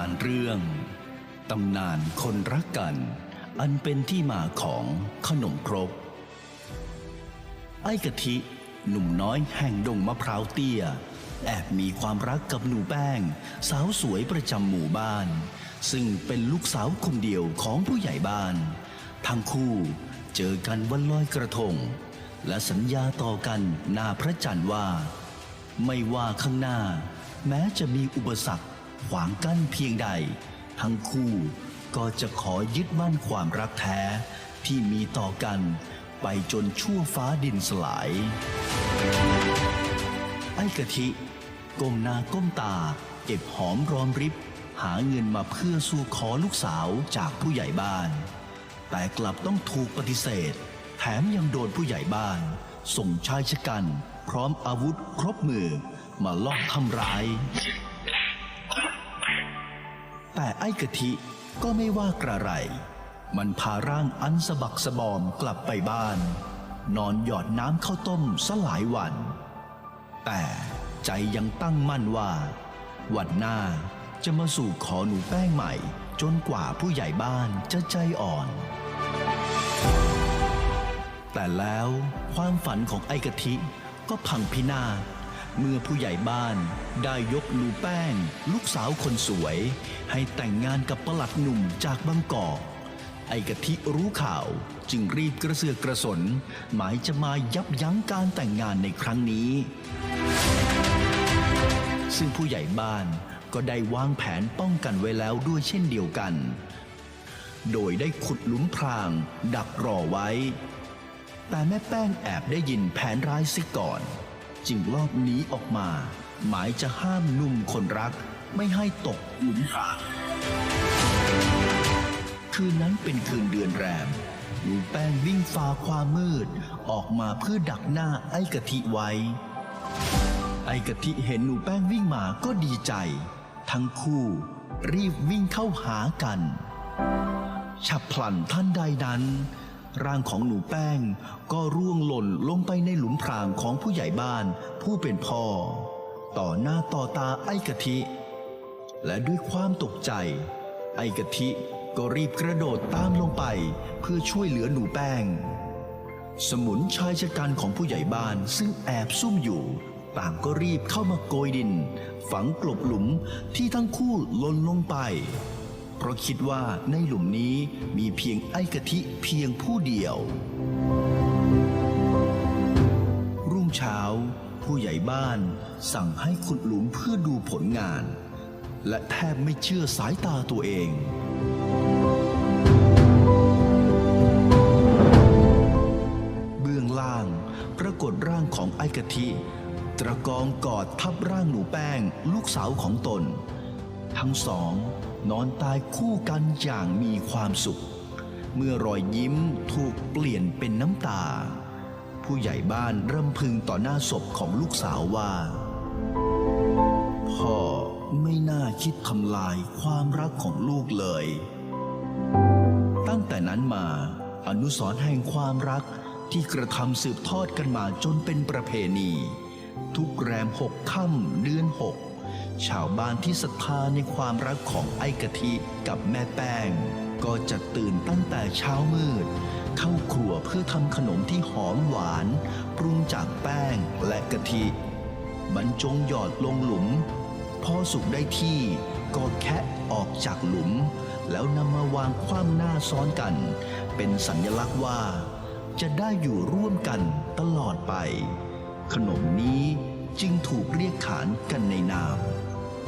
านเรื่อง ตำนานคนรักกัน อันเป็นที่มาของขนมครก ไอ้กะทิหนุ่มน้อยแห่งดงมะพร้าวเตี้ย แอบมีความรักกับหนูแป้ง สาวสวยประจำหมู่บ้าน ซึ่งเป็นลูกสาวคนเดียวของผู้ใหญ่บ้าน ทั้งคู่เจอกันวันลอยกระทง และสัญญาต่อกันหน้าพระจันทร์ว่า ไม่ว่าข้างหน้า แม้จะมีอุปสรรค ขวางกั้นเพียงใด ทั้งคู่ก็จะขอยึดมั่นความรักแท้ที่มีต่อกันไปจนชั่วฟ้าดินสลาย ไอ้กะทิก้มหน้าก้มตาเก็บหอมรอมริบ หาเงินมาเพื่อสู่ขอลูกสาวจากผู้ใหญ่บ้าน แต่กลับต้องถูกปฏิเสธ แถมยังโดนผู้ใหญ่บ้าน ส่งชายชะกัน พร้อมอาวุธครบมือมาลอบทำร้าย แต่ไอ้กะทิก็ไม่ว่ากระไร มันพาร่างอันสะบักสะบอมกลับไปบ้าน นอนหยอดน้ำข้าวต้มสลายวัน แต่ใจยังตั้งมั่นว่า วันหน้าจะมาสู่ขอหนูแป้งใหม่ จนกว่าผู้ใหญ่บ้านจะใจอ่อน แต่แล้วความฝันของไอ้กะทิก็พังพินาศ เมื่อผู้ใหญ่บ้านได้ยกหนูแป้ง ลูกสาวคนสวย ให้แต่งงานกับประหลัดหนุ่มจากบางกอก ไอกะทิรู้ข่าวจึงรีบกระเสือกกระสน หมายจะมายับยั้งการแต่งงานในครั้งนี้ ซึ่งผู้ใหญ่บ้านก็ได้วางแผนป้องกันไว้แล้วด้วยเช่นเดียวกัน โดยได้ขุดหลุมพราง ดักรอไว้ แต่แม่แป้งแอบได้ยินแผนร้ายซิก่อน จึงลอบหนีออกมา หมายจะห้ามหนุ่มคนรักไม่ให้ตกหลุมพรางคืนนั้นเป็นคืนเดือนแรมหนูแป้งวิ่งฝ่าความมืด ออกมาเพื่อดักหน้าไอ้กะทิไว้ ไอ้กะทิเห็นหนูแป้งวิ่งมาก็ดีใจ ทั้งคู่รีบวิ่งเข้าหากัน ฉับพลันท่านใดนั้น ร่างของหนูแป้ง ก็ร่วงหล่นลงไปในหลุมพรางของผู้ใหญ่บ้านผู้เป็นพ่อ ต่อหน้าต่อตาไอ้กะทิ และด้วยความตกใจ ไอ้กะทิก็รีบกระโดดตามลงไปเพื่อช่วยเหลือหนูแป้ง สมุนชายชะกันของผู้ใหญ่บ้านซึ่งแอบซุ่มอยู่ ต่างก็รีบเข้ามาโกยดิน ฝังกลบหลุมที่ทั้งคู่หล่นลงไป ราะคิดว่าในหลุมนี้มีเพียงไอ้กะทิเพียงผู้เดียว รุ่งเช้า ผู้ใหญ่บ้านสั่งให้ขุดหลุมเพื่อดูผลงาน และแทบไม่เชื่อสายตาตัวเองเบื้องล่างปรากฏร่างของไอ้กะทิ ตระกองกอดทับร่างหนูแป้ง ลูกสาวของตน ทั้งสอง นอนตายคู่กันอย่างมีความสุข เมื่อรอยยิ้มถูกเปลี่ยนเป็นน้ำตา ผู้ใหญ่บ้านรำพึงต่อหน้าศพของลูกสาวว่า พ่อไม่น่าคิดทำลายความรักของลูกเลย ตั้งแต่นั้นมาอนุสรแห่งความรักที่กระทำสืบทอดกันมาจนเป็นประเพณี ทุกแรมหกค่ำเดือนหก ชาวบ้านที่ศรัทธาในความรักของไอ้กะทิกับแม่แป้ง ก็จะตื่นตั้งแต่เช้ามืด เข้าครัวเพื่อทำขนมที่หอมหวาน ปรุงจากแป้งและกะทิบรรจงหยอดลงหลุม พอสุกได้ที่ก็แคะออกจากหลุม แล้วนำมาวางคว่ำหน้าซ้อนกัน เป็นสัญลักษณ์ว่า จะได้อยู่ร่วมกันตลอดไป ขนมนี้จึงถูกเรียกขานกันในนาม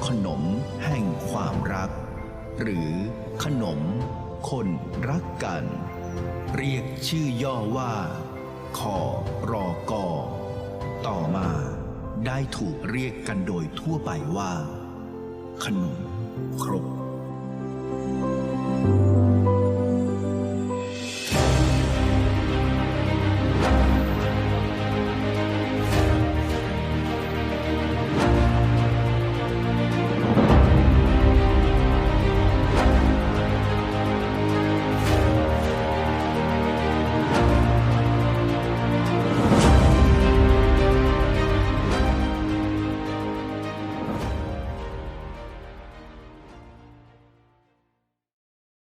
ขนมแห่งความรัก หรือขนมคนรักกัน เรียกชื่อย่อว่าคอรอกอต่อมาได้ถูกเรียกกันโดยทั่วไปว่า ขนมครก